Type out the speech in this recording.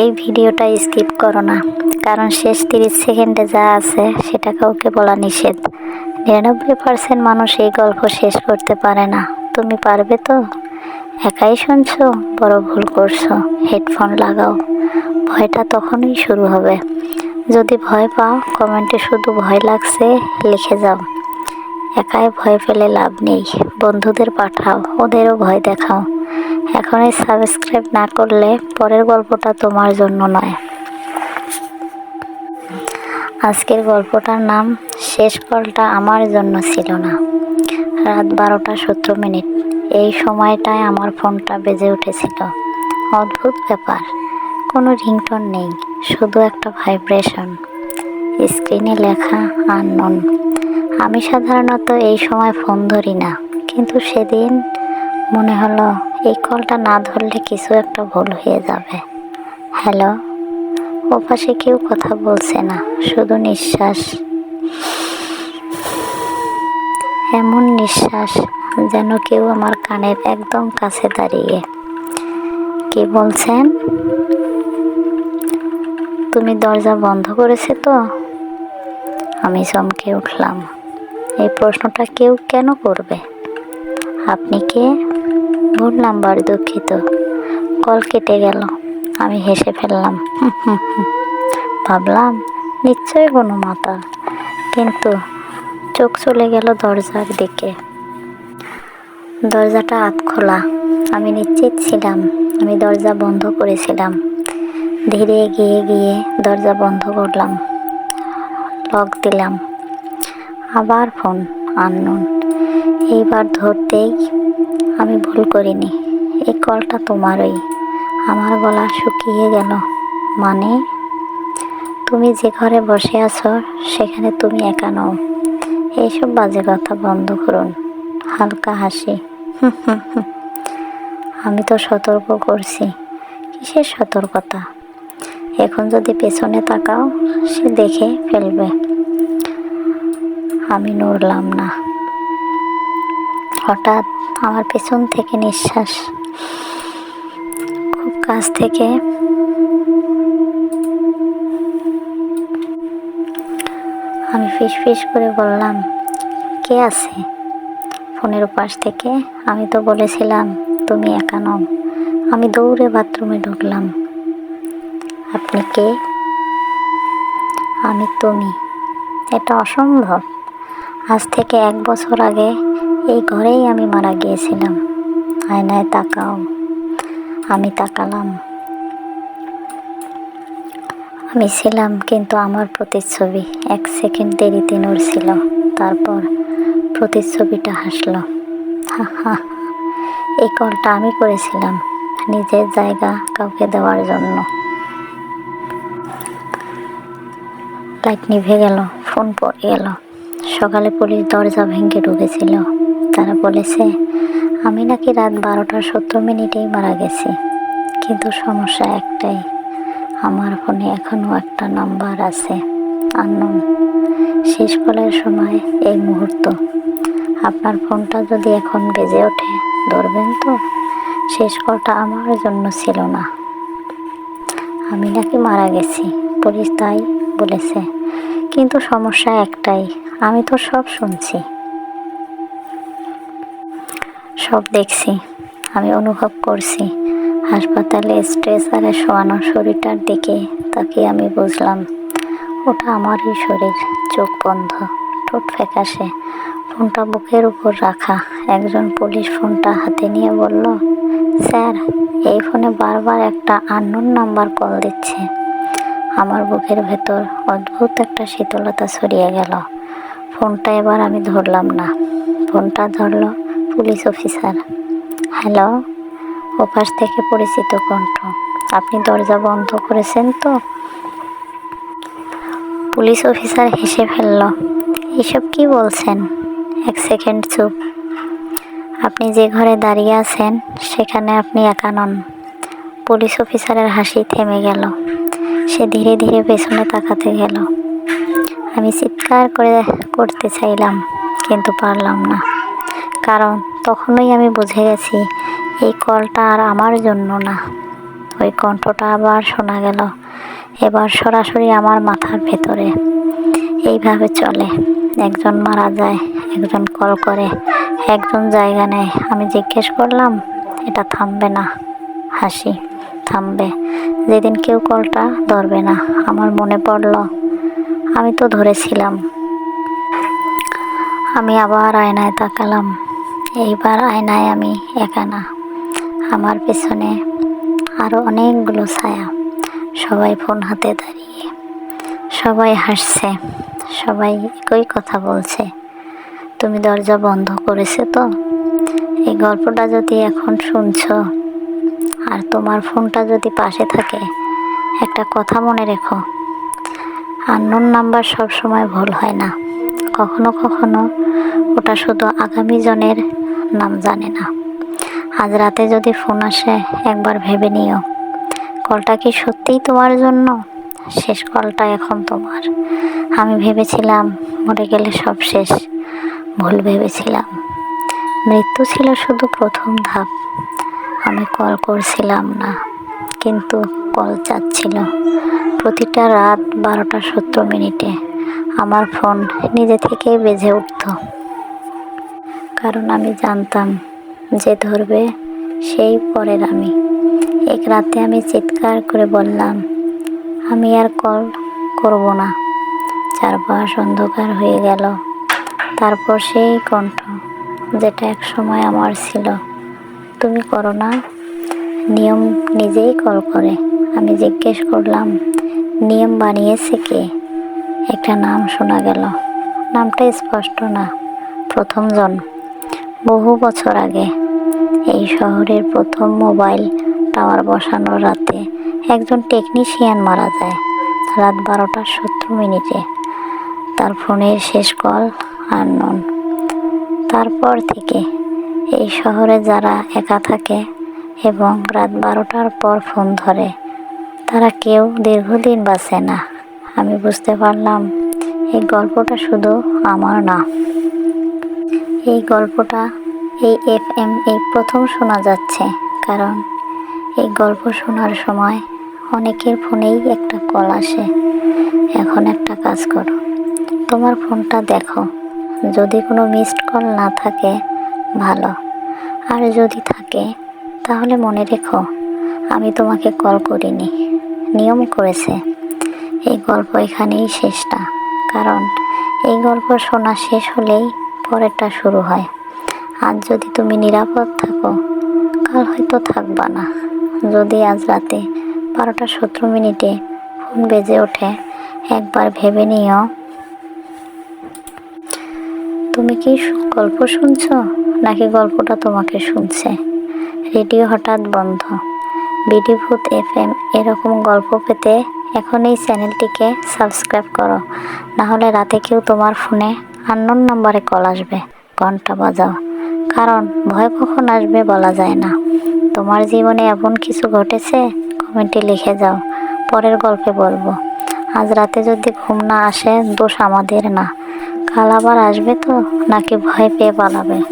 এই ভিডিওটা স্কিপ করো না, কারণ শেষ তিরিশ সেকেন্ডে যা আছে সেটা কাউকে বলা নিষেধ। নিরানব্বই পার্সেন্ট মানুষ এই গল্প শেষ করতে পারে না। তুমি পারবে তো? একাই শুনছো? বড় ভুল করছ। হেডফোন লাগাও। ভয়টা তখনই শুরু হবে। যদি ভয় পাও, কমেন্টে শুধু ভয় লাগছে, লিখে যাও। একাই ভয় পেলে লাভ নেই। বন্ধুদের পাঠাও, ওদেরও ভয় দেখাও। এখনই সাবস্ক্রাইব না করলে পরের গল্পটা তোমার জন্য নয়। আজকের গল্পটার নাম, শেষ কলটা আমার জন্য ছিল না। রাত বারোটা সতেরো মিনিট। এই সময়টায় আমার ফোনটা বেজে উঠেছিল। অদ্ভুত ব্যাপার, কোনো রিংটন নেই, শুধু একটা ভাইব্রেশন। স্ক্রিনে লেখা, আননোন। আমি সাধারণত এই সময় ফোন ধরি না, কিন্তু সেদিন মনে হলো এই কলটা না ধরলে কিছু একটা ভুল হয়ে যাবে। হ্যালো? ওপাশে কেউ কথা বলছে না, শুধু নিঃশ্বাস। এমন নিঃশ্বাস যেন কেউ আমার কানের একদম কাছে দাঁড়িয়ে। কে বলছেন? তুমি দরজা বন্ধ করেছে তো? আমি চমকে উঠলাম। এই প্রশ্নটা কেউ কেন করবে? আপনি কে? ভুল নাম্বার দুঃখিত। কল কেটে গেল। আমি হেসে ফেললাম ভাবলাম, নিশ্চয়ই কোনো মাতা কিন্তু চোখ চলে গেল দরজার দিকে। দরজাটা আত খোলা। আমি নিশ্চিত ছিলাম, আমি দরজা বন্ধ করেছিলাম। ধীরে গিয়ে গিয়ে দরজা বন্ধ করলাম। লক দিলাম। আবার ফোন, আননোন। এইবার ধরতেই আমি ভুল করিনি। এই কলটা তোমারই। আমার গলা শুকিয়ে গেল। মানে? তুমি যে ঘরে বসে আছো, সেখানে তুমি একা নও। এইসব বাজে কথা বন্ধ করুন। হালকা হাসি। আমি তো সতর্ক করছি। কিসের সতর্কতা? এখন যদি পেছনে তাকাও, সে দেখে ফেলবে। আমি নড়লাম না। হঠাৎ আমার পেছন থেকে নিঃশ্বাস। খুব কাছ থেকে। আমি ফিস ফিস করে বললাম, কে আছে? ফোনের পাশ থেকে আমি তো বলেছিলাম, তুমি একা নও। আমি দৌড়ে বাথরুমে ঢুকলাম। আপনি কে? আমি তুমি। এটা অসম্ভব। আজ থেকে এক বছর আগে এই ঘরেই আমি মারা গিয়েছিলাম। আয়নায় তাকাও, আমি তাকালাম। আমি ছিলাম কিন্তু আমার প্রতিচ্ছবি এক সেকেন্ড দেরিতে নড়ছিল, তারপর প্রতিচ্ছবিটা হাসলো। হা এই কলটা আমি করেছিলাম নিজের জায়গা কাউকে দেওয়ার জন্য। লাইট নিভে গেল, ফোন পড়ে গেল। সকালে পুলিশ দরজা ভেঙে ঢুকেছিল। তারা বলেছে, আমি নাকি রাত বারোটা সত্তর মিনিটেই মারা গেছি, কিন্তু সমস্যা একটাই, আমার ফোনে এখনও একটা নাম্বার আছে। আননোন শেষ কলের সময় এই মুহূর্ত। আপনার ফোনটা যদি এখন বেজে ওঠে, ধরবেন তো? শেষ কলটা আমার জন্য ছিল না। আমি নাকি মারা গেছি, পুলিশ তাই বলেছে। কিন্তু সমস্যা একটাই, আমি তো সব শুনছি। সব দেখছি। আমি অনুভব করছি। হাসপাতালে স্ট্রেস স্ট্রেচারে শোয়ানো শরীরটার দিকে তাকিয়ে আমি বুঝলাম। ওটা আমারই শরীর। চোখ বন্ধ। ঠোঁট ফ্যাকাশে। ফোনটা বুকের উপর রাখা। একজন পুলিশ ফোনটা হাতে নিয়ে বলল, স্যার, এই ফোনে বারবার একটা আননোন নাম্বার কল দিচ্ছে। আমার বুকের ভেতর অদ্ভুত একটা শীতলতা ছড়িয়ে গেল। ফোনটা এবার আমি ধরলাম না। ফোনটা ধরলো পুলিশ অফিসার। হ্যালো, ওপাশ থেকে পরিচিত কণ্ঠ। আপনি দরজা বন্ধ করেছেন তো? পুলিশ অফিসার হেসে ফেলল, এসব কি বলছেন? এক সেকেন্ড চুপ। আপনি যে ঘরে দাঁড়িয়ে আছেন, সেখানে আপনি একা নন। পুলিশ অফিসারের হাসি থেমে গেল। সে ধীরে ধীরে পেছনে তাকাতে গেল। আমি চিৎকার করে করতে চাইলাম, কিন্তু পারলাম না। কারণ তখনই আমি বুঝে গেছি, এই কলটা আর আমার জন্য না। ওই কণ্ঠটা আবার শোনা গেল। এবার সরাসরি আমার মাথার ভেতরে। এইভাবে চলে। একজন মারা যায়, একজন কল করে, একজন জায়গা নেয়। আমি জিজ্ঞেস করলাম, এটা থামবে না। হাসি, থামবে। যেদিন কেউ কলটা ধরবে না, আমার মনে পড়ল, আমি তো ধরেছিলাম। আমি আবার আয়নায় তাকালাম। এইবার আয়নায় আমি একা না। আমার পেছনে আরও অনেকগুলো ছায়া। সবাই ফোন হাতে দাঁড়িয়ে সবাই হাসছে, সবাই একই কথা বলছে। তুমি দরজা বন্ধ করেছে তো? এই গল্পটা যদি এখন শুনছো, আর তোমার ফোনটা যদি পাশে থাকে, একটা কথা মনে রেখো। আননোন নাম্বার সব সময় ভুল হয় না। কখনো কখনো ওটা শুধু আগামী জনের নাম জানে না। আজ রাতে যদি ফোন আসে, একবার ভেবে নিও। কলটা কি সত্যিই তোমার জন্য? শেষ কলটা এখন তোমার। আমি ভেবেছিলাম মরে গেলে সব শেষ। ভুল ভেবেছিলাম। মৃত্যু ছিল শুধু প্রথম ধাপ। আমি কল করছিলাম না, কিন্তু কল চাচ্ছিল। প্রতিটা রাত বারোটা সত্তর মিনিটে। আমার ফোন নিজে থেকেই বেজে উঠত। কারণ আমি জানতাম যে ধরবে সেই পরের আমি। এক রাতে আমি চিৎকার করে বললাম, আমি আর কল করব না। চারপাশ অন্ধকার হয়ে গেল। তারপর সেই কণ্ঠ যেটা এক সময় আমার ছিল, তুমি করো না, নিয়ম নিজেই কল করে। আমি জিজ্ঞেস করলাম, নিয়ম বানিয়েছে কে? একটা নাম শোনা গেল। নামটা স্পষ্ট না, প্রথমজন। বহু বছর আগে এই শহরের প্রথম মোবাইল টাওয়ার বসানোর রাতে একজন টেকনিশিয়ান মারা যায়। রাত বারোটা সত্তর মিনিটে। তার ফোনের শেষ কল আর নন তারপর থেকে এই শহরে যারা একা থাকে এবং রাত বারোটার পর ফোন ধরে, তারা কেউ দীর্ঘদিন বাঁচে না। আমি বুঝতে পারলাম, এই গল্পটা শুধু আমার না। এই গল্পটা এই এফ এম এই প্রথম শোনা যাচ্ছে, কারণ এই গল্প শোনার সময় অনেকের ফোনেই একটা কল আসে। এখন একটা কাজ করো, তোমার ফোনটা দেখো। যদি কোনো মিসড কল না থাকে, ভালো। আর যদি থাকে, তাহলে মনে রেখো, আমি তোমাকে কল করিনি। নিয়ম করেছে। এই গল্প এখানেই শেষটা, কারণ এই গল্প শোনা শেষ হলেই পরেরটা শুরু হয়। আজ যদি তুমি নিরাপদ থাকো, কাল হয়তো থাকবা না। যদি আজ রাতে বারোটা সতেরো মিনিটে ফোন বেজে ওঠে, একবার ভেবে নিও। তুমি কি গল্প শুনছো, নাকি গল্পটা তোমাকে শুনছে? রেডিও হঠাৎ বন্ধ। বিডিভূত এফ এম এরকম গল্প পেতে এখন এই চ্যানেলটিকে সাবস্ক্রাইব করো, নাহলে রাতে কেউ তোমার ফোনে আননোন নম্বরে কল আসবে। ঘণ্টা বাজাও। কারণ, ভয় কখন আসবে বলা যায় না। তোমার জীবনে এমন কিছু ঘটেছে? কমেন্টে লিখে যাও। পরের গল্পে বলব। আজ রাতে যদি ঘুম না আসে, দোষ আমাদের না। কাল আবার আসবে তো? নাকি ভয় পেয়ে পালাবে?